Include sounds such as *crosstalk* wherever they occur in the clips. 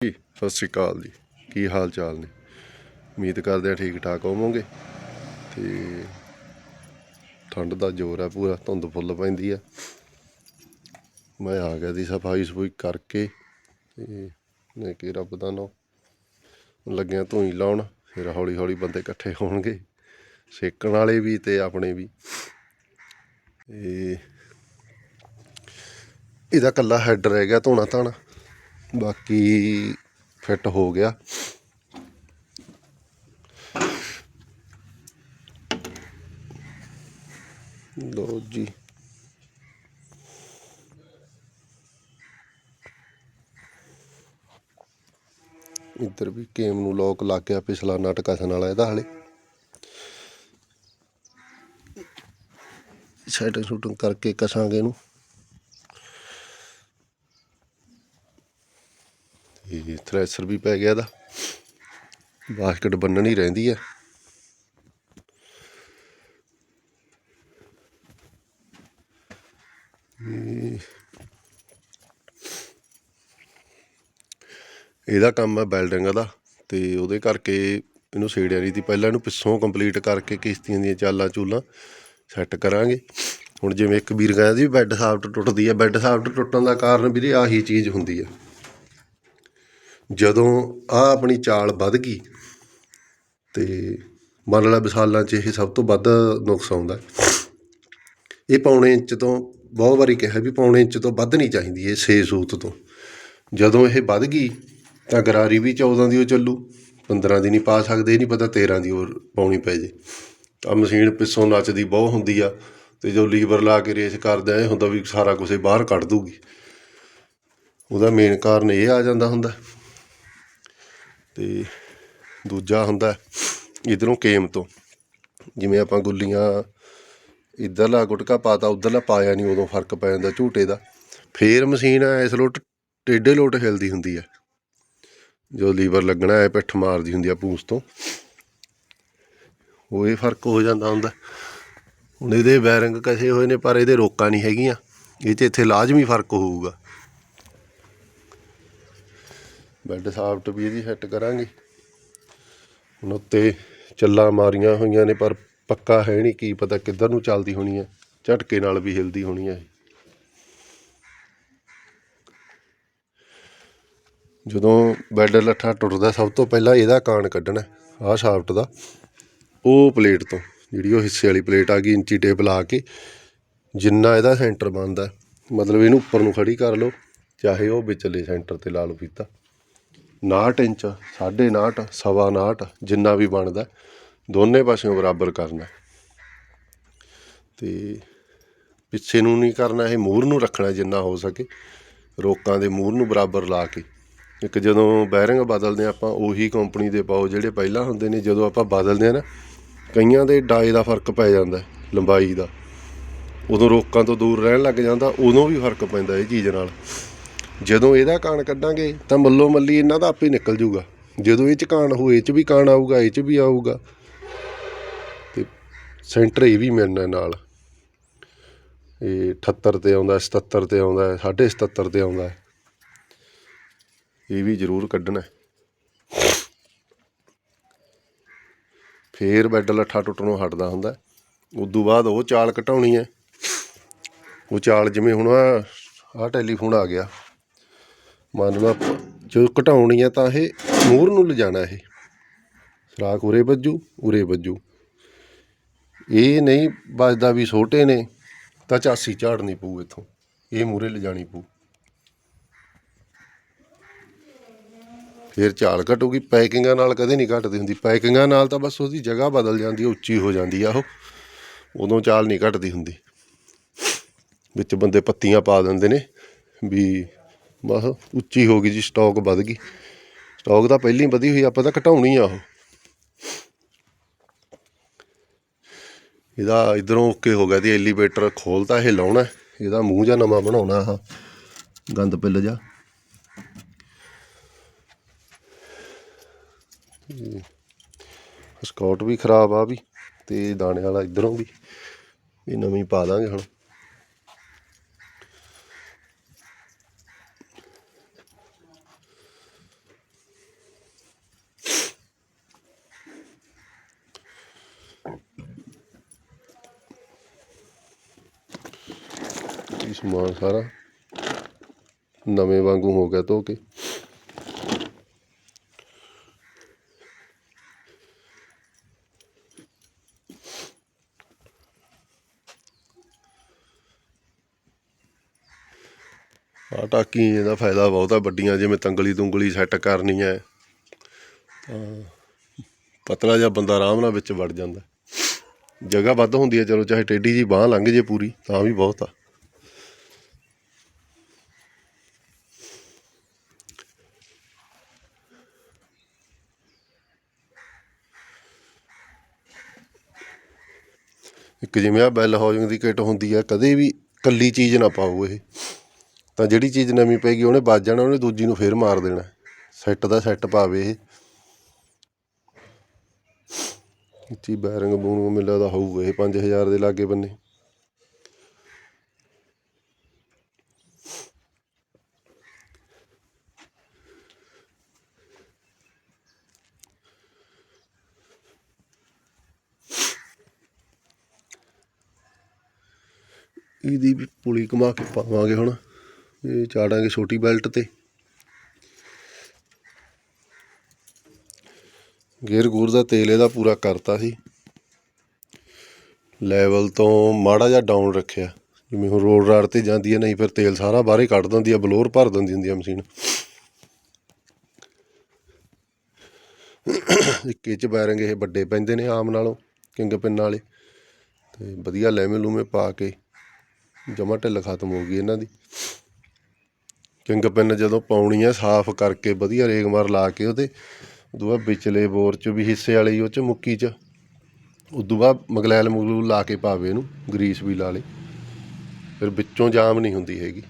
ਜੀ, ਸਤਿ ਸ਼੍ਰੀ ਅਕਾਲ ਜੀ। ਕੀ ਹਾਲ ਚਾਲ ਨੇ? ਉਮੀਦ ਕਰਦੇ ਆ ਠੀਕ ਠਾਕ ਹੋਵੋਗੇ। ਤੇ ਠੰਡ ਦਾ ਜ਼ੋਰ ਹੈ ਪੂਰਾ, ਧੁੰਦ ਫੁੱਲ ਪੈਂਦੀ ਆ। ਮੈਂ ਆ ਗਿਆ ਦੀ ਸਫ਼ਾਈ ਸਫੂਈ ਕਰਕੇ, ਤੇ ਨੇ ਕੀ ਰੱਬ ਦਾ ਨਾਮ ਲੱਗਿਆ ਧੂਈ ਲਾਉਣ, ਫਿਰ ਹੌਲੀ ਹੌਲੀ ਬੰਦੇ ਇਕੱਠੇ ਹੋਣਗੇ, ਸੇਕਣ ਵਾਲੇ ਵੀ ਤੇ ਆਪਣੇ ਵੀ। ਤੇ ਇਹਦਾ ਕੱਲਾ ਹੈਡ ਰਹਿ ਗਿਆ ਧੋਣਾ ਧਾਣਾ ਬਾਕੀ ਫਿੱਟ ਹੋ ਗਿਆ। ਲੋ ਜੀ। ਇੱਧਰ ਵੀ ਕੇਮ ਨੂੰ ਲੋਕ ਲੱਗ ਗਿਆ ਪਿਛਲਾ ਨਟ ਕਸਣ ਵਾਲਾ ਇਹਦਾ ਹਲੇ। ਸੈਟਿੰਗ ਸ਼ੂਟਿੰਗ ਕਰਕੇ ਕਸਾਂਗੇ ਇਹਨੂੰ ਇਹ ਥ੍ਰੈਸ਼ਰ ਵੀ ਪੈ ਗਿਆ ਦਾ ਬਾਸਕਟ ਬੰਨਣੀ ਰਹਿੰਦੀ ਆ। ਇਹਦਾ ਕੰਮ ਹੈ ਵੈਲਡਿੰਗ ਦਾ ਤੇ ਉਹਦੇ ਕਰਕੇ ਇਹਨੂੰ ਸੇੜਿਆ ਨਹੀਂ ਸੀ ਪਹਿਲਾਂ ਇਹਨੂੰ ਪਿੱਛੋਂ ਕੰਪਲੀਟ ਕਰਕੇ ਕਿਸ਼ਤੀਆਂ ਦੀਆਂ ਚਾਲਾਂ ਚੂਲਾਂ ਸੈੱਟ ਕਰਾਂਗੇ। ਹੁਣ ਜਿਵੇਂ ਇੱਕ ਵੀਰ ਕਹਿੰਦਾ ਸੀ ਬੈੱਡ ਸਾਫਟ ਟੁੱਟਦੀ ਹੈ ਬੈੱਡ ਸਾਫਟ ਟੁੱਟਣ ਦਾ ਕਾਰਨ ਵੀਰੇ ਆਹੀ ਚੀਜ਼ ਹੁੰਦੀ ਆ। ਜਦੋਂ ਆਹ ਆਪਣੀ ਚਾਲ ਵੱਧ ਗਈ ਤੇ ਮੰਨ ਲਾ ਵਿਸਾਲਾਂ 'ਚ ਇਹ ਸਭ ਤੋਂ ਵੱਧ ਨੁਕਸ ਆਉਂਦਾ। ਇਹ ਪੌਣੇ ਇੰਚ ਤੋਂ ਬਹੁਤ ਵਾਰੀ ਕਿਹਾ ਵੀ ਪੌਣੇ ਇੰਚ ਤੋਂ ਵੱਧ ਨਹੀਂ ਚਾਹੀਦੀ ਇਹ ਛੇ ਸੂਤ ਤੋਂ। ਜਦੋਂ ਇਹ ਵੱਧ ਗਈ ਤਾਂ ਗਰਾਰੀ ਵੀ 14 ਦੀ ਉਹ ਚੱਲੂ 15 ਦੀ ਨਹੀਂ ਪਾ ਸਕਦੇ, ਇਹ ਨਹੀਂ ਪਤਾ 13 ਦੀ ਹੋਰ ਪਾਉਣੀ ਪੈ ਜੇ। ਤਾਂ ਮਸ਼ੀਨ ਪਿੱਛੋਂ ਨੱਚਦੀ ਬਹੁਤ ਹੁੰਦੀ ਆ ਤੇ ਜੋ ਲੀਵਰ ਲਾ ਕੇ ਰੇਸ ਕਰਦਾ, ਇਹ ਹੁੰਦਾ ਵੀ ਸਾਰਾ ਕੁਝ ਬਾਹਰ ਕੱਢ ਦੂਗੀ ਉਹਦਾ ਮੇਨ ਕਾਰਨ ਇਹ ਆ ਜਾਂਦਾ ਹੁੰਦਾ। ਤੇ ਦੂਜਾ ਹੁੰਦਾ ਇਧਰੋਂ ਕੇਮ ਤੋਂ। ਜਿਵੇਂ ਆਪਾਂ ਗੁੱਲੀਆਂ ਇਧਰਲਾ ਗੁਟਕਾ ਪਾਤਾ, ਉਧਰਲਾ ਪਾਇਆ ਨਹੀਂ ਉਦੋਂ ਫ਼ਰਕ ਪੈ ਜਾਂਦਾ ਝੂਟੇ ਦਾ। ਫੇਰ ਮਸ਼ੀਨ ਇਸ ਲੋਟ ਟੇਢੇ ਲੋਟ ਹਿਲਦੀ ਹੁੰਦੀ ਹੈ ਜੋ ਲੀਵਰ ਲੱਗਣਾ ਹੈ ਪਿੱਠ ਮਾਰਦੀ ਹੁੰਦੀ ਆ ਪੂੰਸ ਤੋਂ। ਉਹ ਇਹ ਫ਼ਰਕ ਹੋ ਜਾਂਦਾ ਹੁੰਦਾ। ਹੁਣ ਇਹਦੇ ਬੈਰਿੰਗ ਕਸੇ ਹੋਏ ਨੇ, ਪਰ ਇਹਦੇ ਰੋਕਾਂ ਨਹੀਂ ਹੈਗੀਆਂ। ਇਹ 'ਚ ਇੱਥੇ ਲਾਜ਼ਮੀ ਫ਼ਰਕ ਹੋਊਗਾ। ਬੈੱਡ ਸਾਫਟ ਵੀ ਇਹਦੀ ਸੈੱਟ ਕਰਾਂਗੇ। ਹੁਣ ਉੱਤੇ ਚੱਲਾਂ ਮਾਰੀਆਂ ਹੋਈਆਂ ਨੇ, ਪਰ ਪੱਕਾ ਹੈ ਨਹੀਂ, ਕੀ ਪਤਾ ਕਿੱਧਰ ਨੂੰ ਚੱਲਦੀ ਹੋਣੀ ਹੈ ਝਟਕੇ ਨਾਲ ਵੀ ਹਿਲਦੀ ਹੋਣੀ ਹੈ ਜਦੋਂ ਬੈੱਡ ਲੱਠਾ ਟੁੱਟਦਾ, ਸਭ ਤੋਂ ਪਹਿਲਾਂ ਇਹਦਾ ਕਾਣ ਕੱਢਣਾ, ਆਹ ਸ਼ਾਫਟ ਦਾ। ਉਹ ਪਲੇਟ ਤੋਂ, ਜਿਹੜੀ ਉਹ ਹਿੱਸੇ ਵਾਲੀ ਪਲੇਟ ਆ ਗਈ, ਇੰਚੀ ਟੇਪ ਲਾ ਕੇ, ਜਿੰਨਾ ਇਹਦਾ ਸੈਂਟਰ ਬਣਦਾ, ਮਤਲਬ ਇਹਨੂੰ ਉੱਪਰ ਨੂੰ ਖੜੀ ਕਰ ਲਓ, ਚਾਹੇ ਉਹ ਵਿਚਲੇ ਸੈਂਟਰ ਤੇ ਲਾ ਲਓ ਫੀਤਾ। 59 ਇੰਚ 59 ਸਵਾ 59 ਜਿੰਨਾ ਵੀ ਬਣਦਾ, ਦੋਨੇ ਪਾਸਿਓਂ ਬਰਾਬਰ ਕਰਨਾ। ਤੇ ਪਿੱਛੇ ਨੂੰ ਨਹੀਂ ਕਰਨਾ, ਇਹ ਮੂਰ ਨੂੰ ਰੱਖਣਾ ਜਿੰਨਾ ਹੋ ਸਕੇ। ਰੋਕਾਂ ਦੇ ਮੂਰ ਨੂੰ ਬਰਾਬਰ ਲਾ ਕੇ। ਇੱਕ ਜਦੋਂ ਬੈਰਿੰਗ ਬਦਲਦੇ ਆ ਆਪਾਂ ਉਹੀ ਕੰਪਨੀ ਦੇ ਪਾਓ ਜਿਹੜੇ ਪਹਿਲਾਂ ਹੁੰਦੇ ਨੇ, ਜਦੋਂ ਆਪਾਂ ਬਦਲਦੇ ਆ ਨਾ, ਕਈਆਂ ਦੇ ਡਾਏ ਦਾ ਫ਼ਰਕ ਪੈ ਜਾਂਦਾ, ਲੰਬਾਈ ਦਾ। ਉਦੋਂ ਰੋਕਾਂ ਤੋਂ ਦੂਰ ਰਹਿਣ ਲੱਗ ਜਾਂਦਾ, ਉਦੋਂ ਵੀ ਫ਼ਰਕ ਪੈਂਦਾ ਇਹ ਚੀਜ਼ ਨਾਲ। ਜਦੋਂ ਇਹਦਾ ਕਾਣ ਕੱਢਾਂਗੇ ਤਾਂ ਮੱਲੋ ਮੱਲੀ ਇਹਨਾਂ ਦਾ ਆਪੇ ਨਿਕਲ ਜੂਗਾ। ਜਦੋਂ ਇਹ ਚ ਕਾਣ ਹੋਏ, ਇਹ ਚ ਵੀ ਕਾਣ ਆਊਗਾ, ਇਹ ਚ ਵੀ ਆਊਗਾ। ਤੇ ਸੈਂਟਰ ਇਹ ਵੀ ਮਿਲਣਾ ਨਾਲ ਇਹ 78 ਤੇ ਆਉਂਦਾ 77 ਤੇ ਆਉਂਦਾ 77 ਤੇ ਆਉਂਦਾ। ਇਹ ਵੀ ਜ਼ਰੂਰ ਕੱਢਣਾ। ਫੇਰ ਬੈੱਡ ਲੱਠਾ ਟੁੱਟਣੋਂ ਹਟਦਾ ਹੁੰਦਾ। ਉਦੋਂ ਬਾਅਦ ਉਹ ਚਾਲ ਘਟਾਉਣੀ ਹੈ। ਉਹ ਚਾਲ ਜਿਵੇਂ ਹੁਣ ਆ ਆਹ ਟੈਲੀਫੋਨ ਆ ਗਿਆ। ਮੰਨ ਲਓ ਆਪਾਂ ਜੋ ਘਟਾਉਣੀ ਹੈ ਤਾਂ ਇਹ ਮੂਹਰ ਨੂੰ ਲਿਜਾਣਾ ਇਹ। ਸਰਾਖ ਉਰੇ ਵੱਜੂ ਉਰੇ ਵੱਜੂ। ਇਹ ਨਹੀਂ ਵੱਜਦਾ ਵੀ ਛੋਟੇ ਨੇ, ਤਾਂ ਚਾਸੀ ਝਾੜਨੀ ਪਊ ਇੱਥੋਂ। ਇਹ ਮੂਰੇ ਲਿਜਾਣੀ ਪਊ। ਫਿਰ ਚਾਲ ਘਟੂਗੀ, ਪੈਕਿੰਗਾਂ ਨਾਲ ਕਦੇ ਨਹੀਂ ਘਟਦੀ ਹੁੰਦੀ। ਪੈਕਿੰਗਾਂ ਨਾਲ ਤਾਂ ਬਸ ਉਹਦੀ ਜਗ੍ਹਾ ਬਦਲ ਜਾਂਦੀ ਹੈ ਉੱਚੀ ਹੋ ਜਾਂਦੀ ਆ ਉਹ। ਉਦੋਂ ਚਾਲ ਨਹੀਂ ਘਟਦੀ ਹੁੰਦੀ। ਵਿੱਚ ਬੰਦੇ ਪੱਤੀਆਂ ਪਾ ਦਿੰਦੇ ਨੇ ਵੀ ਬਸ ਉੱਚੀ ਹੋ ਗਈ ਜੀ ਸਟਾਕ ਵੱਧ ਗਈ। ਸਟਾਕ ਤਾਂ ਪਹਿਲਾਂ ਹੀ ਵਧੀ ਹੋਈ, ਆਪਾਂ ਤਾਂ ਘਟਾਉਣੀ ਆ ਉਹ। ਇਹਦਾ ਇਧਰੋਂ ਓਕੇ ਹੋ ਗਿਆ ਤੇ ਐਲੀਵੇਟਰ ਖੋਲਤਾ ਇਹ ਲਾਉਣਾ, ਇਹਦਾ ਮੂੰਹ ਜਾਂ ਨਵਾਂ ਬਣਾਉਣਾ ਆ ਗੰਦ ਪਿੱਲ ਜਾ ਸਕਾਟ ਵੀ ਖਰਾਬ ਆ ਵੀ, ਤੇ ਦਾਣੇ ਵਾਲਾ ਇਧਰੋਂ ਵੀ, ਇਹ ਨਵੀਂ ਪਾ ਦਾਂਗੇ ਹੁਣ। ਸਮਾਨ ਸਾਰਾ ਨਵੇਂ ਵਾਂਗੂ ਹੋ ਗਿਆ ਧੋ ਕੇ। ਆ ਟਾਕੀ ਇਹਦਾ ਫਾਇਦਾ ਬਹੁਤ ਆ, ਵੱਡੀਆਂ ਜਿਵੇਂ ਤੰਗਲੀ ਤੁੰਗਲੀ ਸੈੱਟ ਕਰਨੀ ਹੈ। ਤਾਂ ਪਤਲਾ ਜਿਹਾ ਬੰਦਾ ਆਰਾਮ ਨਾਲ ਵਿੱਚ ਵੜ ਜਾਂਦਾ। ਜਗ੍ਹਾ ਵੱਧ ਹੁੰਦੀ ਹੈ, ਚਲੋ ਚਾਹੇ ਟੇਢੀ ਜੀ ਬਾਹ ਲੰਘ ਜੇ ਪੂਰੀ, ਤਾਂ ਵੀ ਬਹੁਤ ਆ। ਇੱਕ ਜਿਵੇਂ ਆਹ ਬੈਲ ਹਾਊਸਿੰਗ ਦੀ ਕਿੱਟ ਹੁੰਦੀ ਆ, ਕਦੇ ਵੀ ਇਕੱਲੀ ਚੀਜ਼ ਨਾ ਪਾਓ ਇਹ। ਤਾਂ ਜਿਹੜੀ ਚੀਜ਼ ਨਵੀਂ ਪਏਗੀ ਉਹਨੇ ਵੱਜ ਜਾਣਾ, ਉਹਨੇ ਦੂਜੀ ਨੂੰ ਫੇਰ ਮਾਰ ਦੇਣਾ। ਸੈੱਟ ਦਾ ਸੈੱਟ ਪਾਵੇ ਇਹ। ਇੱਚੀ ਬੈਰਿੰਗ ਬੂਨ ਮਿਲਦਾ ਹੋਊਗਾ ਇਹ 5000 ਦੇ ਲਾਗੇ ਬੰਨੇ। ਇਹਦੀ ਵੀ ਪੁਲੀ ਘੁਮਾ ਕੇ ਪਾਵਾਂਗੇ ਹੁਣ। ਇਹ ਚਾੜਾਂਗੇ ਛੋਟੀ ਬੈਲਟ ਤੇ। ਗੇਅਰ ਗੂਰ ਦਾ ਤੇਲ ਇਹਦਾ ਪੂਰਾ ਕਰਤਾ ਸੀ। ਲੈਵਲ ਤੋਂ ਮਾੜਾ ਜਿਹਾ ਡਾਊਨ ਰੱਖਿਆ। ਜਿਵੇਂ ਹੁਣ ਰੋਡ ਰਾਡ ਤੇ ਜਾਂਦੀ ਹੈ, ਨਹੀਂ ਫਿਰ ਤੇਲ ਸਾਰਾ ਬਾਹਰੇ ਕੱਢ ਦਿੰਦੀ ਹੈ, ਬਲੋਰ ਭਰ ਦਿੰਦੀ ਹੁੰਦੀ ਹੈ ਮਸ਼ੀਨ। ਇੱਕ ਇਹ ਚ ਬੈਰਿੰਗ ਇਹ ਵੱਡੇ ਪੈਂਦੇ ਨੇ ਆਮ ਨਾਲੋਂ, ਕਿੰਗ ਪਿੰਨ ਵਾਲੇ। ਤੇ ਵਧੀਆ ਲੈਵੇਂ ਲੂਵੇਂ ਪਾ ਕੇ ਜਮਾ ਢਿੱਲ ਖਤਮ ਹੋ ਗਈ ਇਹਨਾਂ ਦੀ। ਕਿੰਗ ਪਿੰਨ ਜਦੋਂ ਪਾਉਣੀ ਹੈ ਸਾਫ਼ ਕਰਕੇ ਵਧੀਆ ਰੇਗਮਾਰ ਲਾ ਕੇ ਉਹਦੇ ਉਦੋਂ ਬਾਅਦ ਵਿਚਲੇ ਬੋਰ ਚ ਵੀ ਹਿੱਸੇ ਵਾਲੀ ਉਹ ਚ ਮੁੱਕੀ ਚ, ਉਦੋਂ ਬਾਅਦ ਮਗਲੈਲ ਮਗਲੂਲ ਲਾ ਕੇ ਪਾਵੇ ਇਹਨੂੰ, ਗਰੀਸ ਵੀ ਲਾ ਲੇ। ਫਿਰ ਵਿੱਚੋਂ ਜਾਮ ਨਹੀਂ ਹੁੰਦੀ ਹੈਗੀ।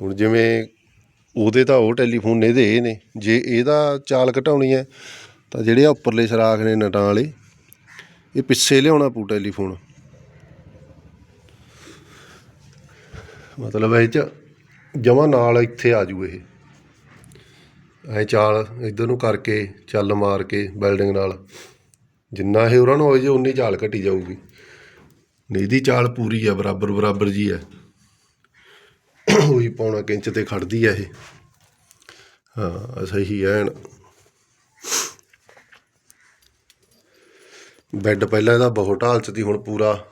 ਹੁਣ ਜਿਵੇਂ ਉਹਦੇ ਤਾਂ ਉਹ ਟੈਲੀਫੋਨ ਇਹਦੇ ਇਹ ਨੇ, ਜੇ ਇਹਦਾ ਚਾਲ ਘਟਾਉਣੀ ਹੈ ਤਾਂ ਜਿਹੜੇ ਆ ਉੱਪਰਲੇ ਸਰਾਖ ਨੇ ਨਟਾਂ ਵਾਲੇ ਇਹ ਪਿੱਛੇ ਲਿਆਉਣਾ ਪੂ ਟੈਲੀਫੋਨ। ਮਤਲਬ ਇਹ ਚ ਜਮਾ ਨਾਲ ਇੱਥੇ ਆ ਜੂ ਇਹ। ਐ ਚਾਲ ਇਧਰ ਨੂੰ ਕਰਕੇ ਚੱਲ ਮਾਰ ਕੇ ਬਿਲਡਿੰਗ ਨਾਲ। ਜਿੰਨਾ ਇਹ ਉਹਨਾਂ ਨੂੰ ਹੋਏ ਜੇ ਉਨੀ ਚਾਲ ਘਟੀ ਜਾਊਗੀ। ਨਹੀਂ ਦੀ ਚਾਲ ਪੂਰੀ ਆ, ਬਰਾਬਰ ਬਰਾਬਰ ਜੀ ਹੈ ਉਹੀ ਪੌਣਾ ਕਿੰਚ ਤੇ ਖੜਦੀ ਆ ਇਹ। ਹਾਂ ਸਹੀ ਐਨ। ਬੈੱਡ ਪਹਿਲਾਂ ਇਹਦਾ ਬਹੁਤ ਢਾਲ ਸੀ, ਹੁਣ ਪੂਰਾ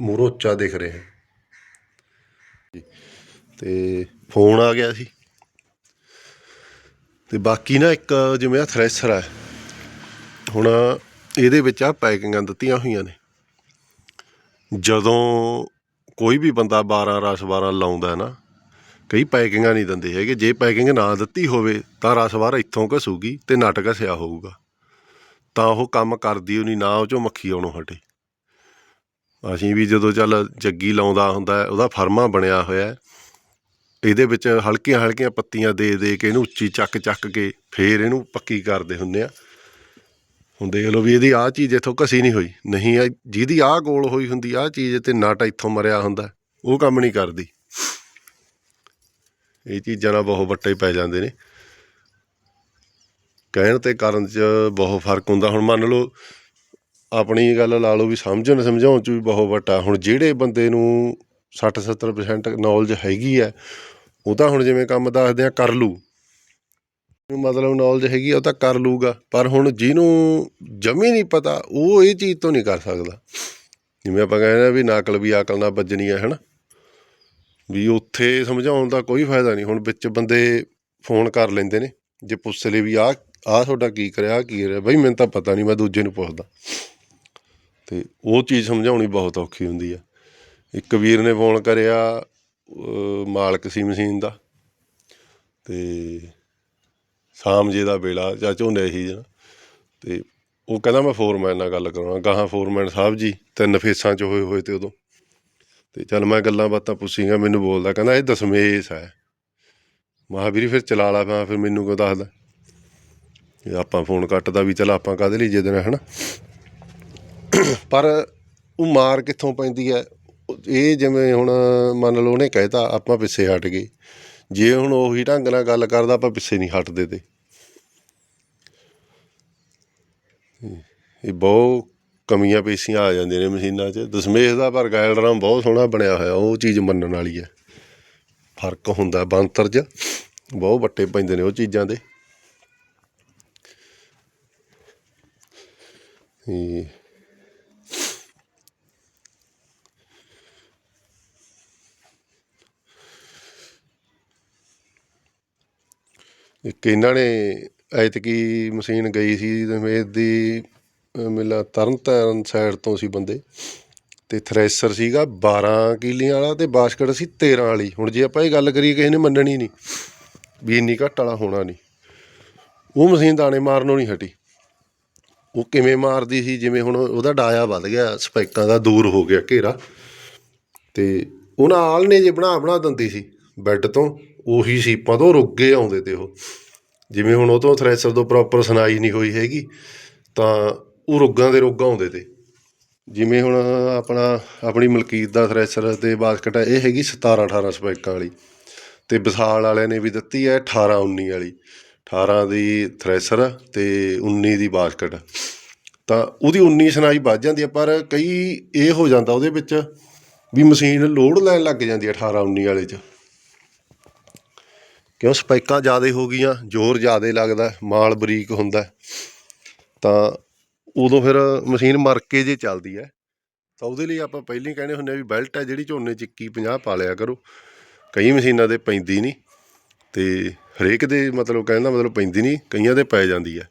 ਮੂਹਰੋਂ ਉੱਚਾ ਦਿਖ ਰਿਹਾ। ਹੈ ਤੇ ਫੋਨ ਆ ਗਿਆ ਸੀ। ਤੇ ਬਾਕੀ ਨਾ ਇੱਕ ਜਿਵੇਂ ਆ ਥ੍ਰੈਸ਼ਰ ਹੈ ਹੁਣ ਇਹਦੇ ਵਿੱਚ ਆ ਪੈਕਿੰਗਾਂ ਦਿੱਤੀਆਂ ਹੋਈਆਂ ਨੇ। ਜਦੋਂ ਕੋਈ ਵੀ ਬੰਦਾ 12 ਰਸ 12 ਲਾਉਂਦਾ ਨਾ, ਕਈ ਪੈਕਿੰਗਾਂ ਨਹੀਂ ਦਿੰਦੇ ਹੈਗੇ। ਜੇ ਪੈਕਿੰਗ ਨਾ ਦਿੱਤੀ ਹੋਵੇ ਤਾਂ ਰਸ ਬਾਹਰ ਇੱਥੋਂ ਘਸੂਗੀ ਤੇ ਨਟ ਘਸਿਆ ਹੋਊਗਾ। ਤਾਂ ਉਹ ਕੰਮ ਕਰਦੀ ਉਹ ਨਹੀਂ ਨਾ ਉਹ ਚੋਂ ਮੱਖੀ ਆਉਣੋਂ ਹਟੇ। ਅਸੀਂ ਵੀ ਜਦੋਂ ਚੱਲ ਜੱਗੀ ਲਾਉਂਦਾ ਹੁੰਦਾ, ਉਹਦਾ ਫਰਮਾ ਬਣਿਆ ਹੋਇਆ ਇਹਦੇ ਵਿੱਚ ਹਲਕੀਆਂ ਹਲਕੀਆਂ ਪੱਤੀਆਂ ਦੇ ਦੇ ਕੇ ਇਹਨੂੰ ਉੱਚੀ ਚੱਕ ਚੱਕ ਕੇ ਫੇਰ ਇਹਨੂੰ ਪੱਕੀ ਕਰਦੇ ਹੁੰਦੇ ਆ। ਹੁਣ ਦੇਖ ਲਓ ਵੀ ਇਹਦੀ ਆਹ ਚੀਜ਼ ਇੱਥੋਂ ਘਸੀ ਨਹੀਂ ਹੋਈ। ਨਹੀਂ, ਇਹ ਜਿਹਦੀ ਆਹ ਗੋਲ ਹੋਈ ਹੁੰਦੀ, ਆਹ ਚੀਜ਼ ਤੇ ਨਟ ਇੱਥੋਂ ਮਰਿਆ ਹੁੰਦਾ, ਉਹ ਕੰਮ ਨਹੀਂ ਕਰਦੀ। ਇਹ ਚੀਜ਼ਾਂ ਨਾਲ ਬਹੁਤ ਵੱਟੇ ਪੈ ਜਾਂਦੇ ਨੇ। ਕਹਿਣ ਤੇ ਕਰਨ 'ਚ ਬਹੁਤ ਫ਼ਰਕ ਹੁੰਦਾ। ਹੁਣ ਮੰਨ ਲਓ, ਆਪਣੀ ਗੱਲ ਲਾ ਲਓ ਵੀ ਸਮਝਣ ਸਮਝਾਉਣ 'ਚ ਵੀ ਬਹੁਤ ਵੱਟਾ। ਹੁਣ ਜਿਹੜੇ ਬੰਦੇ ਨੂੰ 60 70% ਨੌਲੇਜ ਹੈਗੀ ਹੈ ਉਹ ਤਾਂ ਹੁਣ ਜਿਵੇਂ ਕੰਮ ਦੱਸਦੇ ਆ, ਕਰ ਲੂ। ਮਤਲਬ ਨੌਲੇਜ ਹੈਗੀ ਆ, ਉਹ ਤਾਂ ਕਰ ਲੂਗਾ। ਪਰ ਹੁਣ ਜਿਹਨੂੰ ਜਮੀ ਨਹੀਂ ਪਤਾ, ਉਹ ਇਹ ਚੀਜ਼ ਤੋਂ ਨਹੀਂ ਕਰ ਸਕਦਾ। ਜਿਵੇਂ ਆਪਾਂ ਕਹਿੰਦੇ ਆ ਵੀ ਨਕਲ ਵੀ ਆਕਲ ਨਾਲ ਵੱਜਣੀ ਹੈ ਹਨਾ? ਵੀ ਉੱਥੇ ਸਮਝਾਉਣ ਦਾ ਕੋਈ ਫਾਇਦਾ ਨਹੀਂ। ਹੁਣ ਵਿੱਚ ਬੰਦੇ ਫੋਨ ਕਰ ਲੈਂਦੇ ਨੇ। ਜੇ ਪੁੱਛ ਲਏ ਵੀ ਆ ਆਹ ਤੁਹਾਡਾ ਕੀ ਕਰਿਆ, ਆਹ ਕੀ ਕਰਿਆ? ਬਈ ਮੈਨੂੰ ਤਾਂ ਪਤਾ ਨਹੀਂ ਮੈਂ ਦੂਜੇ ਨੂੰ ਪੁੱਛਦਾ। ਤੇ ਉਹ ਚੀਜ਼ ਸਮਝਾਉਣੀ ਬਹੁਤ ਔਖੀ ਹੁੰਦੀ ਆ। ਇੱਕ ਵੀਰ ਨੇ ਫੋਨ ਕਰਿਆ ਮਾਲਕ ਸੀ ਮਸ਼ੀਨ ਦਾ, ਤੇ ਸ਼ਾਮ ਜੇ ਦਾ ਵੇਲਾ, ਜਾਂ ਝੋਨੇ ਹੀ ਜਣਾ ਤੇ ਉਹ ਕਹਿੰਦਾ ਮੈਂ ਫੋਰਮੈਨ ਨਾਲ ਗੱਲ ਕਰਾਉਣਾ। ਗਾਹਾਂ ਫੋਰਮੈਨ ਸਾਹਿਬ ਜੀ, ਤਿੰਨ ਫੇਸਾਂ 'ਚ ਹੋਏ ਹੋਏ ਤੇ ਉਦੋਂ। ਤੇ ਚੱਲ ਮੈਂ ਗੱਲਾਂ ਬਾਤਾਂ ਪੁੱਛੀਆਂ, ਮੈਨੂੰ ਬੋਲਦਾ, ਕਹਿੰਦਾ ਇਹ ਦਸਮੇਸ਼ ਹੈ। ਮਹਾਵੀਰ ਫਿਰ ਚਲਾ ਲਾ, ਮੈਂ ਫਿਰ ਮੈਨੂੰ ਕਿਉਂ ਦੱਸਦਾ? ਆਪਾਂ ਫੋਨ ਕੱਟਦਾ ਵੀ ਚਲ ਆਪਾਂ ਕਾਹਦੇ ਲਈ ਜਿੱਦਣ ਨਾ ਪਰ ਉਹ ਮਾਰ ਕਿੱਥੋਂ ਪੈਂਦੀ ਹੈ? ਇਹ ਜਿਵੇਂ ਹੁਣ ਮੰਨ ਲਓ ਉਹਨੇ ਕਹਿਤਾ, ਆਪਾਂ ਪਿੱਛੇ ਹਟ ਗਏ। ਜੇ ਹੁਣ ਉਹੀ ਢੰਗ ਨਾਲ ਗੱਲ ਕਰਦਾ, ਆਪਾਂ ਪਿੱਛੇ ਨਹੀਂ ਹਟਦੇ ਤੇ। ਇਹ ਬਹੁਤ ਕਮੀਆਂ ਪੇਸ਼ੀਆਂ ਆ ਜਾਂਦੀਆਂ ਨੇ ਮਸ਼ੀਨਾਂ 'ਚ। ਦਸ਼ਮੇਸ਼ ਦਾ ਪਰ ਗਾਇਲ ਡਰਮ ਬਹੁਤ ਸੋਹਣਾ ਬਣਿਆ ਹੋਇਆ, ਉਹ ਚੀਜ਼ ਮੰਨਣ ਵਾਲੀ ਹੈ। ਫ਼ਰਕ ਹੁੰਦਾ ਬੰਤਰ 'ਚ। ਬਹੁਤ ਵੱਟੇ ਪੈਂਦੇ ਨੇ ਉਹ ਚੀਜ਼ਾਂ ਦੇ। ਤੇ ਇੱਕ ਇਹਨਾਂ ਨੇ ਐਤਕੀ ਮਸ਼ੀਨ ਗਈ ਸੀ ਦਸ਼ਮੇਸ਼ ਦੀ, ਅਹ ਮੇਲਾ ਤਰਨਤਾਰਨ ਸਾਈਡ ਤੋਂ ਸੀ ਬੰਦੇ ਤੇ ਥ੍ਰੈਸ਼ਰ ਸੀਗਾ 12 ਕਿੱਲੀਆਂ ਵਾਲਾ ਤੇ ਬਾਸਕਟ ਸੀ 13 ਵਾਲੀ। ਹੁਣ ਜੇ ਆਪਾਂ ਇਹ ਗੱਲ ਕਰੀਏ ਕਿਸੇ ਨੇ ਮੰਨਣੀ ਨਹੀਂ ਵੀ ਇੰਨੀ ਘੱਟ ਵਾਲਾ ਹੋਣਾ ਨਹੀਂ। ਉਹ ਮਸ਼ੀਨ ਦਾਣੇ ਮਾਰਨੋਂ ਨਹੀਂ ਹਟੀ। ਉਹ ਕਿਵੇਂ ਮਾਰਦੀ ਸੀ, ਜਿਵੇਂ ਹੁਣ ਉਹਦਾ ਡਾਇਆ ਵੱਧ ਗਿਆ ਸਪੈਕਾਂ ਦਾ ਦੂਰ ਹੋ ਗਿਆ ਘੇਰਾ। ਤੇ ਉਹਨਾਂ ਆਲ ਨੇ ਜੇ ਬਣਾ ਬਣਾ ਦਿੰਦੀ ਸੀ, ਬੈੱਡ ਤੋਂ, ਉਹੀ ਸੀਪਾਂ ਤੋਂ ਰੁੱਗੇ ਆਉਂਦੇ ਤੇ ਉਹ। ਜਿਵੇਂ ਹੁਣ ਉਹ ਤੋਂ ਥ੍ਰੈਸ਼ਰ ਤੋਂ ਪ੍ਰੋਪਰ ਸੁਣਾਈ ਨਹੀਂ ਹੋਈ ਹੈਗੀ, ਤਾਂ ਉਹ ਰੁੱਗਾਂ ਦੇ ਰੁੱਗ ਆਉਂਦੇ ਤੇ। ਜਿਵੇਂ ਹੁਣ ਆਪਣਾ, ਆਪਣੀ ਮਲਕੀਤ ਦਾ ਥ੍ਰੈਸ਼ਰ ਤੇ ਬਾਸਕਟ ਇਹ ਹੈਗੀ 17 18 ਸਪੈਕਾਂ ਵਾਲੀ। ਤੇ ਵਿਸਾਲ ਵਾਲਿਆਂ ਨੇ ਵੀ ਦਿੱਤੀ ਹੈ 18 19 ਵਾਲੀ। 18 ਦੀ ਥ੍ਰੈਸ਼ਰ ਅਤੇ ਉੱਨੀ ਦੀ ਬਾਸਕਟ। ਤਾਂ ਉਹਦੀ 19 ਸੁਣਾਈ ਵੱਧ ਜਾਂਦੀ ਹੈ ਪਰ ਕਈ ਇਹ ਹੋ ਜਾਂਦਾ ਉਹਦੇ ਵਿੱਚ ਵੀ ਮਸ਼ੀਨ ਲੋਡ ਲੈਣ ਲੱਗ ਜਾਂਦੀ ਹੈ 18 19 ਵਾਲੇ 'ਚ। ਕਿਉਂ ਸਪੈਕਾਂ ਜ਼ਿਆਦਾ ਹੋ ਗਈਆਂ, ਜ਼ੋਰ ਜ਼ਿਆਦਾ ਲੱਗਦਾ, ਮਾਲ ਬਰੀਕ ਹੁੰਦਾ। ਤਾਂ ਉਦੋਂ ਫਿਰ ਮਸ਼ੀਨ ਮਰ ਕੇ ਜੇ ਚੱਲਦੀ ਹੈ ਤਾਂ ਉਹਦੇ ਲਈ ਆਪਾਂ ਪਹਿਲਾਂ ਹੀ ਕਹਿੰਦੇ ਹੁੰਦੇ ਆ ਵੀ ਬੈਲਟ ਹੈ ਜਿਹੜੀ ਝੋਨੇ 'ਚ 21 50 ਪਾ ਲਿਆ ਕਰੋ। ਕਈ ਮਸ਼ੀਨਾਂ ਦੇ ਪੈਂਦੀ ਨਹੀਂ ਤੇ ਹਰੇਕ ਦੇ ਮਤਲਬ ਕਹਿਣ ਦਾ ਮਤਲਬ ਪੈਂਦੀ ਨਹੀਂ, ਕਈਆਂ ਦੇ ਪੈ ਜਾਂਦੀ ਹੈ।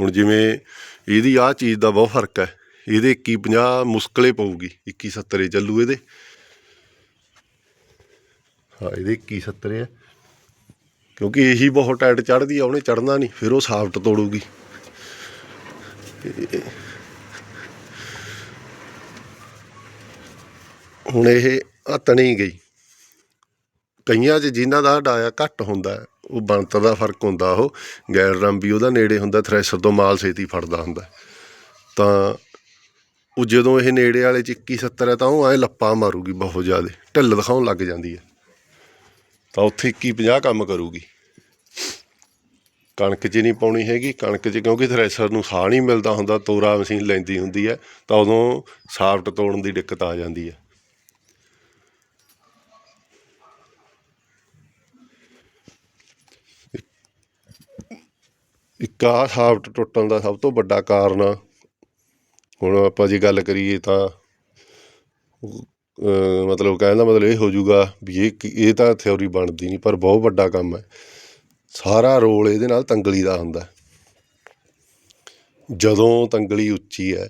ਹੁਣ ਜਿਵੇਂ ਇਹਦੀ ਆਹ ਚੀਜ਼ ਦਾ ਬਹੁਤ ਫ਼ਰਕ ਹੈ। ਇਹਦੇ 21 50 ਮੁਸ਼ਕਲੇ ਪਊਗੀ 21 70 ਚੱਲੂ ਇਹਦੇ। ਹਾਂ, ਇਹਦੇ 21 70 ਹੈ। ਕਿਉਂਕਿ ਇਹੀ ਬਹੁਤ ਟਾਈਟ ਚੜਦੀ ਆ, ਉਹਨੇ ਚੜਨਾ ਨਹੀਂ, ਫਿਰ ਉਹ ਸਾਫਟ ਤੋੜੂਗੀ। ਹੁਣ ਇਹ ਹੱਤ ਨਹੀਂ ਗਈ। ਕਈਆਂ 'ਚ ਜਿਨ੍ਹਾਂ ਦਾ ਡਾਇਆ ਘੱਟ ਹੁੰਦਾ ਉਹ ਬਣਤਰ ਦਾ ਫ਼ਰਕ ਹੁੰਦਾ ਉਹ। ਗੈਰ ਰੰਮ ਵੀ ਉਹਦਾ ਨੇੜੇ ਹੁੰਦਾ, ਥ੍ਰੈਸ਼ਰ ਤੋਂ ਮਾਲ ਛੇਤੀ ਫੜਦਾ ਹੁੰਦਾ ਤਾਂ ਉਹ ਜਦੋਂ ਇਹ ਨੇੜੇ ਵਾਲੇ 'ਚ 21 70 ਹੈ ਤਾਂ ਉਹ ਐ ਲੱਪਾ ਮਾਰੂਗੀ ਬਹੁਤ ਜ਼ਿਆਦਾ, ਢਿੱਲ ਦਿਖਾਉਣ ਲੱਗ ਜਾਂਦੀ ਹੈ। ਤਾਂ ਉੱਥੇ 21 50 ਕੰਮ ਕਰੂਗੀ। ਕਣਕ 'ਚ ਨਹੀਂ ਪਾਉਣੀ ਹੈਗੀ, ਕਣਕ 'ਚ ਕਿਉਂਕਿ ਥ੍ਰੈਸ਼ਰ ਨੂੰ ਸਾਹ ਨਹੀਂ ਮਿਲਦਾ ਹੁੰਦਾ, ਤੋਰਾ ਮਸ਼ੀਨ ਲੈਂਦੀ ਹੁੰਦੀ ਹੈ, ਤਾਂ ਉਦੋਂ ਸਾਫਟ ਤੋੜਨ ਦੀ ਦਿੱਕਤ ਆ ਜਾਂਦੀ ਹੈ। ਇੱਕ ਆਹ ਸਾਫਟ ਟੁੱਟਣ ਦਾ ਸਭ ਤੋਂ ਵੱਡਾ ਕਾਰਨ ਹੁਣ ਆਪਾਂ ਜੇ ਗੱਲ ਕਰੀਏ ਤਾਂ ਮਤਲਬ ਕਹਿਣ ਦਾ ਮਤਲਬ ਇਹ ਹੋ ਜਾਊਗਾ ਵੀ ਇਹ ਕੀ- ਇਹ ਤਾਂ ਥਿਉਰੀ ਬਣਦੀ ਨਹੀਂ, ਪਰ ਬਹੁਤ ਵੱਡਾ ਕੰਮ ਹੈ। ਸਾਰਾ ਰੋਲ ਇਹਦੇ ਨਾਲ ਤੰਗਲੀ ਦਾ ਹੁੰਦਾ ਜਦੋਂ ਤੰਗਲੀ ਉੱਚੀ ਹੈ,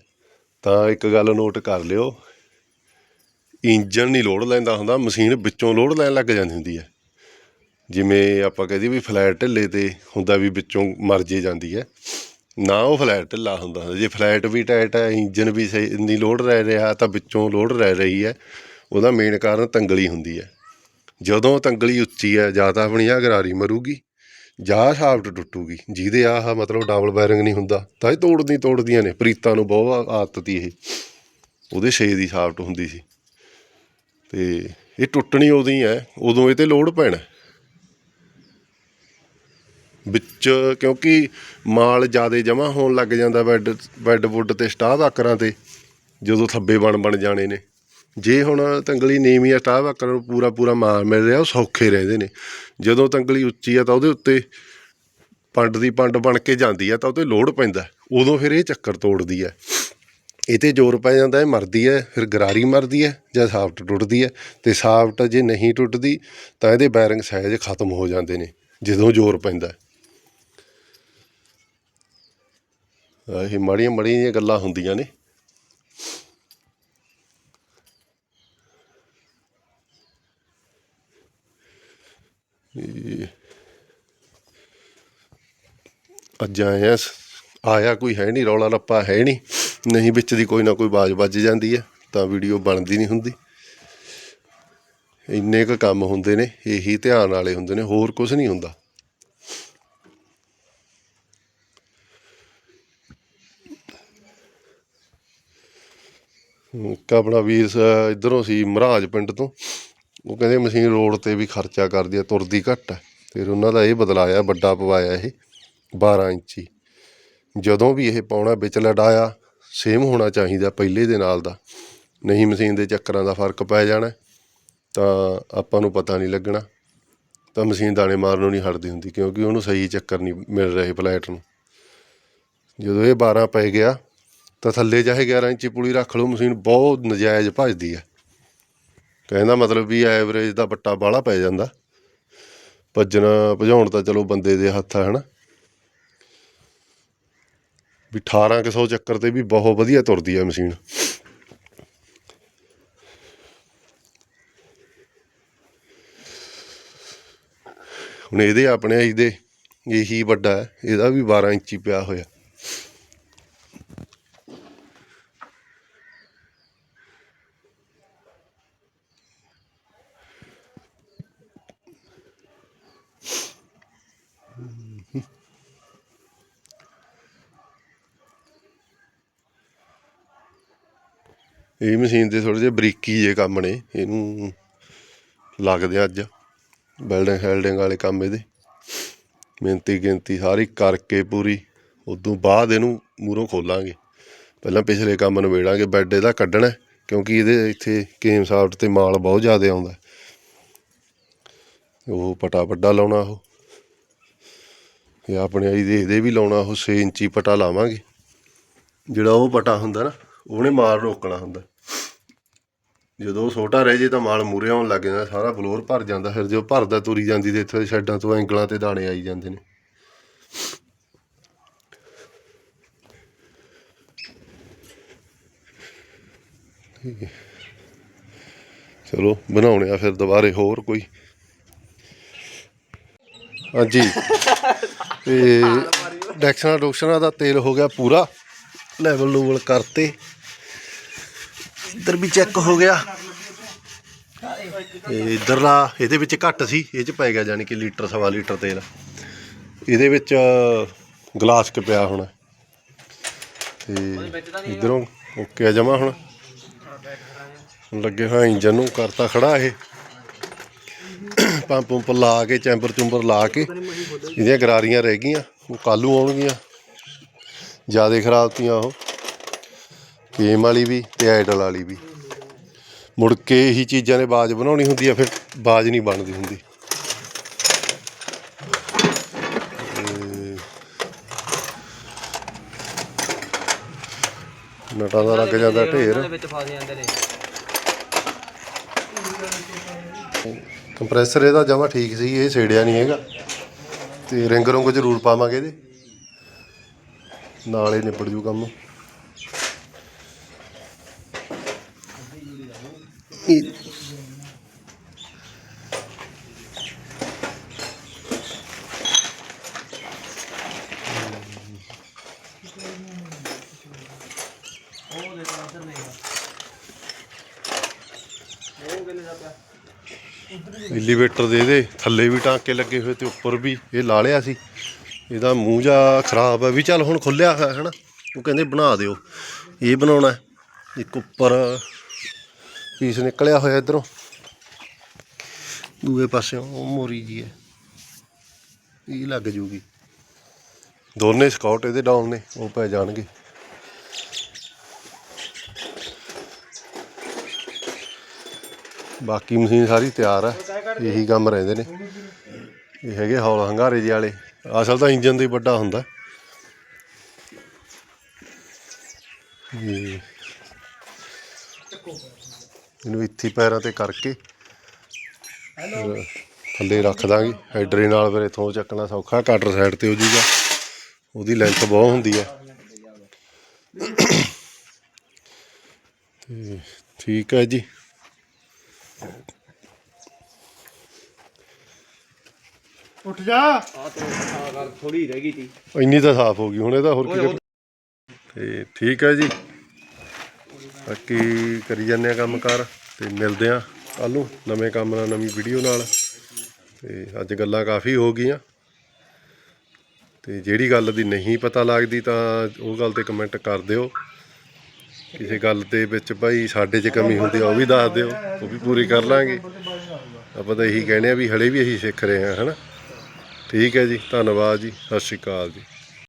ਤਾਂ ਇੱਕ ਗੱਲ ਨੋਟ ਕਰ ਲਿਓ। ਇੰਜਨ ਨਹੀਂ ਲੋਡ ਲੈਂਦਾ ਹੁੰਦਾ, ਮਸ਼ੀਨ ਵਿੱਚੋਂ ਲੋਡ ਲੈਣ ਲੱਗ ਜਾਂਦੀ ਹੁੰਦੀ ਹੈ। ਜਿਵੇਂ ਆਪਾਂ ਕਹਿ ਦਈਏ ਵੀ ਫਲੈਟ ਢਿੱਲੇ ਤੇ ਹੁੰਦਾ ਵੀ ਵਿੱਚੋਂ ਮਰ ਜੇ ਜਾਂਦੀ ਹੈ, ਨਾ ਉਹ ਫਲੈਟ ਢਿੱਲਾ ਹੁੰਦਾ ਜੇ ਫਲੈਟ ਵੀ ਟਾਈਟ ਹੈ, ਇੰਜਨ ਵੀ ਸਹੀ, ਇੰਨੀ ਲੋਡ ਰਹਿ ਰਿਹਾ, ਤਾਂ ਵਿੱਚੋਂ ਲੋਡ ਰਹਿ ਰਹੀ ਹੈ, ਉਹਦਾ ਮੇਨ ਕਾਰਨ ਤੰਗਲੀ ਹੁੰਦੀ ਹੈ। ਜਦੋਂ ਤੰਗਲੀ ਉੱਚੀ ਹੈ, ਜਾਂ ਤਾਂ ਆਪਣੀ ਆ ਗਰਾਰੀ ਮਰੂਗੀ, ਜਾਂ ਸ਼ਾਫਟ ਟੁੱਟੂਗੀ, ਜਿਹਦੇ ਆਹ ਮਤਲਬ ਡਬਲ ਬੈਰਿੰਗ ਨਹੀਂ ਹੁੰਦਾ, ਤਾਂ ਇਹ ਤੋੜਦੀ ਤੋੜਦੀਆਂ ਨੇ, ਪ੍ਰੀਤਾਂ ਨੂੰ ਬਹੁਤ ਆਦਤ ਤੀ ਇਹ। ਉਹਦੇ ਛੇ ਦੀ ਸ਼ਾਫਟ ਹੁੰਦੀ ਸੀ। ਤੇ ਇਹ ਟੁੱਟਣੀ ਉਦੋਂ ਹੀ ਹੈ, ਉਦੋਂ ਇਹ ਤੇ ਲੋਡ ਪੈਣਾ। ਵਿੱਚ, ਕਿਉਂਕਿ ਮਾਲ ਜ਼ਿਆਦਾ ਜਮਾ ਹੋਣ ਲੱਗ ਜਾਂਦਾ ਬੈੱਡ ਬੈੱਡ ਵੁੱਡ ਤੇ ਸਟਾਹ ਵਾਕਰਾਂ ਤੇ, ਜਦੋਂ ਥੱਬੇ ਬਣ ਬਣ ਜਾਣੇ ਨੇ। ਜੇ ਹੁਣ ਤੰਗਲੀ ਨੀਵੀਂ ਆ ਸਟਾਹ ਆਕਰਾਂ ਨੂੰ ਪੂਰਾ ਪੂਰਾ ਮਾਲ ਮਿਲ ਰਿਹਾ, ਉਹ ਸੌਖੇ ਰਹਿੰਦੇ ਨੇ। ਜਦੋਂ ਤੰਗਲੀ ਉੱਚੀ ਆ, ਤਾਂ ਉਹਦੇ ਉੱਤੇ ਪੰਡ ਦੀ ਪੰਡ ਬਣ ਕੇ ਜਾਂਦੀ ਆ, ਤਾਂ ਉਹਤੇ ਲੋਡ ਪੈਂਦਾ ਉਦੋਂ ਫਿਰ ਇਹ ਚੱਕਰ ਤੋੜਦੀ ਹੈ। ਇਹ ਤੇ ਜ਼ੋਰ ਪੈ ਜਾਂਦਾ ਹੈ, ਮਰਦੀ ਹੈ, ਫਿਰ ਗਰਾਰੀ ਮਰਦੀ ਹੈ, ਜਾਂ ਸਾਫਟ ਟੁੱਟਦੀ ਹੈ। ਤੇ ਸਾਫਟ ਜੇ ਨਹੀਂ ਟੁੱਟਦੀ, ਤਾਂ ਇਹਦੇ ਬੈਰਿੰਗ ਸਾਈਜ਼ ਖਤਮ ਹੋ ਜਾਂਦੇ ਨੇ, ਜਦੋਂ ਜ਼ੋਰ ਪੈਂਦਾ ਹੈ। ਆਹ ਇਹ ਮਾੜੀਆਂ ਮਾੜੀਆਂ ਜਿਹੀਆਂ ਗੱਲਾਂ ਹੁੰਦੀਆਂ ਨੇ। ਅੱਜ ਆਇਆ ਆਇਆ ਕੋਈ ਹੈ ਨਹੀਂ, ਰੌਲਾ ਰੱਪਾ ਹੈ ਨਹੀਂ। ਨਹੀਂ ਵਿੱਚ ਦੀ ਕੋਈ ਨਾ ਕੋਈ ਆਵਾਜ਼ ਵੱਜ ਜਾਂਦੀ ਹੈ ਤਾਂ ਵੀਡੀਓ ਬਣਦੀ ਨਹੀਂ ਹੁੰਦੀ। ਇੰਨੇ ਕੁ ਕੰਮ ਹੁੰਦੇ ਨੇ, ਇਹੀ ਧਿਆਨ ਵਾਲੇ ਹੁੰਦੇ ਨੇ, ਹੋਰ ਕੁਝ ਨਹੀਂ ਹੁੰਦਾ। ਇੱਕ ਆਪਣਾ ਵੀਰ ਸ- ਇੱਧਰੋਂ ਸੀ ਮਹਾਰਾਜ ਪਿੰਡ ਤੋਂ। ਉਹ ਕਹਿੰਦੇ ਮਸ਼ੀਨ ਰੋਡ ਤੇ ਵੀ ਖਰਚਾ ਕਰਦੀ ਆ, ਤੁਰਦੀ ਘੱਟ ਹੈ ਫਿਰ ਉਹਨਾਂ ਦਾ ਇਹ ਬਦਲਾਇਆ ਵੱਡਾ ਪਵਾਇਆ ਇਹ 12 ਇੰਚੀ। ਜਦੋਂ ਵੀ ਇਹ ਪਾਉਣਾ, ਵਿੱਚ ਲੜਾਇਆ ਸੇਮ ਹੋਣਾ ਚਾਹੀਦਾ ਪਹਿਲੇ ਦੇ ਨਾਲ ਦਾ। ਨਹੀਂ ਮਸ਼ੀਨ ਦੇ ਚੱਕਰਾਂ ਦਾ ਫ਼ਰਕ ਪੈ ਜਾਣਾ, ਤਾਂ ਆਪਾਂ ਨੂੰ ਪਤਾ ਨਹੀਂ ਲੱਗਣਾ। ਤਾਂ ਮਸ਼ੀਨ ਦਾਣੇ ਮਾਰਨੋਂ ਨਹੀਂ ਹਟਦੀ ਹੁੰਦੀ, ਕਿਉਂਕਿ ਉਹਨੂੰ ਸਹੀ ਚੱਕਰ ਨਹੀਂ ਮਿਲ ਰਹੇ ਪਲੇਟ ਨੂੰ। ਜਦੋਂ ਇਹ 12 ਪੈ ਗਿਆ ਤਾਂ ਥੱਲੇ ਚਾਹੇ 11 ਇੰਚੀ ਪੁਲੀ ਰੱਖ ਲਓ, ਮਸ਼ੀਨ ਬਹੁਤ ਨਜਾਇਜ਼ ਭੱਜਦੀ ਹੈ ਕਹਿੰਦਾ ਮਤਲਬ ਵੀ ਐਵਰੇਜ ਦਾ ਪੱਟਾ ਬਾਹਲਾ ਪੈ ਜਾਂਦਾ। ਭੱਜਣਾ, ਭਜਾਉਣ ਤਾਂ ਚਲੋ ਬੰਦੇ ਦੇ ਹੱਥ ਆ, ਹਨਾ। ਵੀ 1800 ਚੱਕਰ ਤੇ ਵੀ ਬਹੁਤ ਵਧੀਆ ਤੁਰਦੀ ਹੈ ਮਸ਼ੀਨ। ਹੁਣ ਇਹਦੇ ਆਪਣੇ ਇਹਦੇ, ਇਹੀ ਵੱਡਾ, ਇਹਦਾ ਵੀ 12 ਇੰਚੀ ਪਿਆ ਹੋਇਆ। ਇਹ ਮਸ਼ੀਨ 'ਤੇ ਥੋੜੇ ਜਿਹੇ ਬਰੀਕੀ ਜੇ ਕੰਮ ਨੇ, ਇਹਨੂੰ ਲੱਗਦੇ ਆ ਅੱਜ ਬਿਲਡਿੰਗ ਹੈਲਡਿੰਗ ਵਾਲੇ ਕੰਮ ਇਹਦੇ। ਮਿਹਨਤੀ ਗਿਣਤੀ ਸਾਰੀ ਕਰਕੇ ਪੂਰੀ, ਉਦੋਂ ਬਾਅਦ ਇਹਨੂੰ ਮੂਰੋਂ ਖੋਲਾਂਗੇ। ਪਹਿਲਾਂ ਪਿਛਲੇ ਕੰਮ ਨਿਬੇੜਾਂਗੇ ਬੈੱਡ ਇਹਦਾ ਕੱਢਣਾ, ਕਿਉਂਕਿ ਇਹਦੇ ਇੱਥੇ ਕੇਮ ਸਾਫਟ ਤੇ ਮਾਲ ਬਹੁਤ ਜ਼ਿਆਦਾ ਆਉਂਦਾ। ਉਹ ਪਟਾ ਵੱਡਾ ਲਾਉਣਾ ਉਹ। ਇਹ ਆਪਣੇ ਆਈ ਦੇ ਇਹਦੇ ਵੀ ਲਾਉਣਾ ਉਹ 6 ਇੰਚੀ ਪਟਾ ਲਾਵਾਂਗੇ। ਜਿਹੜਾ ਉਹ ਪਟਾ ਹੁੰਦਾ ਨਾ, ਉਹਨੇ ਮਾਲ ਰੋਕਣਾ ਹੁੰਦਾ। ਜਦੋਂ ਛੋਟਾ ਰਹਿ ਜੇ ਤਾਂ ਮਾਲ ਮੂਰੇ ਆਉਣ ਲੱਗ ਜਾਂਦਾ ਸਾਰਾ ਬਲੋਰ ਭਰ ਜਾਂਦਾ ਫਿਰ ਜੋ ਭਰਦਾ ਤੁਰੀ ਜਾਂਦੀ ਤੇ ਇੱਥੇ ਸ਼ੈਡਾਂ ਤੋਂ ਐਂਗਲਾਂ ਤੇ ਦਾਣੇ ਆਈ ਜਾਂਦੇ ਨੇ। ਚਲੋ ਬਣਾਉਣੇ ਆ ਫਿਰ ਦੁਬਾਰੇ ਹੋਰ ਕੋਈ। ਹਾਂਜੀ। *laughs* ਤੇ ਡੈਕਸ਼ਨਾ ਡੋਕਸ਼ਨਾ ਦਾ ਤੇਲ ਹੋ ਗਿਆ ਪੂਰਾ। ਲੈਵਲ ਲੂਵਲ ਕਰਤੇ। ਇੱਧਰ ਵੀ ਚੈੱਕ ਹੋ ਗਿਆ। ਤੇ ਇਧਰਲਾ, ਇਹਦੇ ਵਿੱਚ ਘੱਟ ਸੀ, ਇਹ ਚ ਪੈ ਗਿਆ ਯਾਨੀ ਕਿ ਲੀਟਰ, ਸਵਾ ਲੀਟਰ ਤੇਲ। ਇਹਦੇ ਵਿੱਚ ਗਲਾਸ ਕ ਪਿਆ ਹੋਣਾ। ਤੇ ਇਧਰੋਂ ਓਕੇ ਆ ਜਮਾ ਹੁਣ। ਲੱਗੇ ਹੋਇਆ ਇੰਜਨ ਨੂੰ ਕਰਤਾ ਖੜਾ ਇਹ। ਪੰਪ ਪੰਪ ਲਾ ਕੇ, ਚੈਂਬਰ ਚੁੰਬਰ ਲਾ ਕੇ, ਇਹਦੀਆਂ ਗਰਾਰੀਆਂ ਰਹਿ ਗਈਆਂ, ਉਹ ਕੱਲੂ ਆਉਣਗੀਆਂ। ਜ਼ਿਆਦਾ ਖਰਾਬ ਤੀਆਂ ਉਹ। ਕੇਮ ਵਾਲੀ ਵੀ ਤੇ ਆਈਡਲ ਵਾਲੀ ਵੀ। ਮੁੜ ਕੇ ਇਹੀ ਚੀਜ਼ਾਂ ਨੇ ਬਾਜ ਬਣਾਉਣੀ ਹੁੰਦੀ ਆ ਫਿਰ ਬਾਜ ਨਹੀਂ ਬਣਦੀ ਹੁੰਦੀ। ਨਟਾਂ ਦਾ ਲੱਗ ਜਾਂਦਾ ਢੇਰ। ਉਹਦੇ ਵਿੱਚ ਫਸ ਜਾਂਦੇ ਨੇ। ਕੰਪਰੈਸਰ ਇਹਦਾ ਜਮਾ ਠੀਕ ਸੀ ਇਹ ਛੇੜਿਆ ਨਹੀਂ ਹੈਗਾ। ਤੇ ਰਿੰਗ ਰੁੰਗ ਜ਼ਰੂਰ ਪਾਵਾਂਗੇ ਇਹਦੇ। ਨਾਲੇ ਨਿਬੜ ਜੂ ਕੰਮ। ਇਹ- ਐਲੀਵੇਟਰ ਦੇ ਇਹਦੇ ਥੱਲੇ ਵੀ ਟਾਂਕੇ ਲੱਗੇ ਹੋਏ ਤੇ ਉੱਪਰ ਵੀ ਇਹ ਲਾ ਲਿਆ ਸੀ। ਇਹਦਾ ਮੂੰਹ ਜਾ ਖਰਾਬ ਹੈ ਵੀ ਚੱਲ ਹੁਣ ਖੁੱਲਿਆ ਹੋਇਆ ਹੈ ਨਾ। ਉਹ ਕਹਿੰਦੇ ਬਣਾ ਦਿਓ। ਇਹ ਬਣਾਉਣਾ ਇੱਕ ਉੱਪਰ ਪੀਸ ਨਿਕਲਿਆ ਹੋਇਆ ਇਧਰੋਂ। ਦੂਏ ਪਾਸੇ ਉਹ ਮੋਰੀ ਜੀ ਹੈ। ਇਹ ਲੱਗ ਜੂਗੀ। ਦੋਨੇ ਸਕਾਊਟ ਇਹਦੇ ਡਾਊਨ ਨੇ, ਉਹ ਪੈ ਜਾਣਗੇ। ਬਾਕੀ ਮਸ਼ੀਨ ਸਾਰੀ ਤਿਆਰ ਆ, ਇਹੀ ਕੰਮ ਰਹਿੰਦੇ ਨੇ। ਇਹ ਹੈਗੇ ਹੌਲ ਹੰਗਾਰੇ ਜਿਹੇ ਵਾਲੇ। ਅਸਲ ਤਾਂ ਇੰਜਨ ਤੋਂ ਹੀ ਵੱਡਾ ਹੁੰਦਾ। ਇਹ ਇਹਨੂੰ ਇੱਥੇ ਪੈਰਾਂ ਤੇ ਕਰਕੇ ਥੱਲੇ ਰੱਖ ਦਾਂਗੇ। ਹੈਡਰੇ ਨਾਲ ਫਿਰ ਇਥੋਂ ਚੱਕਣਾ ਸੌਖਾ ਕਟਰ ਸਾਈਡ ਤੇ ਹੋ ਜਾਊਗਾ। ਉਹਦੀ ਲੈਂਥ ਬਹੁਤ ਹੁੰਦੀ ਹੈ। ਤੇ ਠੀਕ ਹੈ ਜੀ। ਉੱਠ ਜਾ। ਆ ਤੋਂ ਆ ਕਰ ਥੋੜੀ ਰਹਿ ਗਈ ਤੀ ਇੰਨੀ ਤਾਂ ਸਾਫ਼ ਹੋ ਗਈ ਹੁਣ ਇਹਦਾ ਹੋਰ ਕੀ ਤੇ ਠੀਕ ਹੈ ਜੀ। ਬਾਕੀ ਕਰੀ ਜਾਂਦੇ ਆ ਕੰਮ ਕਾਰ ਤੇ ਮਿਲਦੇ ਆ ਕੱਲ ਨੂੰ ਨਵੇਂ ਕੰਮ ਨਾਲ, ਨਵੀਂ ਵੀਡੀਓ ਨਾਲ। ਤੇ ਅੱਜ ਗੱਲਾਂ ਕਾਫੀ ਹੋ ਗਈਆਂ। ਤੇ ਜਿਹੜੀ ਗੱਲ ਦੀ ਨਹੀਂ ਪਤਾ ਲੱਗਦੀ ਤਾਂ ਉਹ ਗੱਲ ਤੇ ਕਮੈਂਟ ਕਰ ਦਿਓ। ਕਿਸੇ ਗੱਲ ਦੇ ਵਿੱਚ ਭਾਈ ਸਾਡੇ 'ਚ ਕਮੀ ਹੁੰਦੀ ਆ, ਉਹ ਵੀ ਦੱਸ ਦਿਓ। ਉਹ ਵੀ ਪੂਰੀ ਕਰ ਲਾਂਗੇ। ਆਪਾਂ ਤਾਂ ਇਹੀ ਕਹਿੰਦੇ ਆ ਵੀ ਹਲੇ ਵੀ ਅਸੀਂ ਸਿੱਖ ਰਹੇ ਹਾਂ, ਹਨਾ। ਠੀਕ ਹੈ ਜੀ, ਧੰਨਵਾਦ ਜੀ। ਸਤਿ ਸ਼੍ਰੀ ਅਕਾਲ ਜੀ।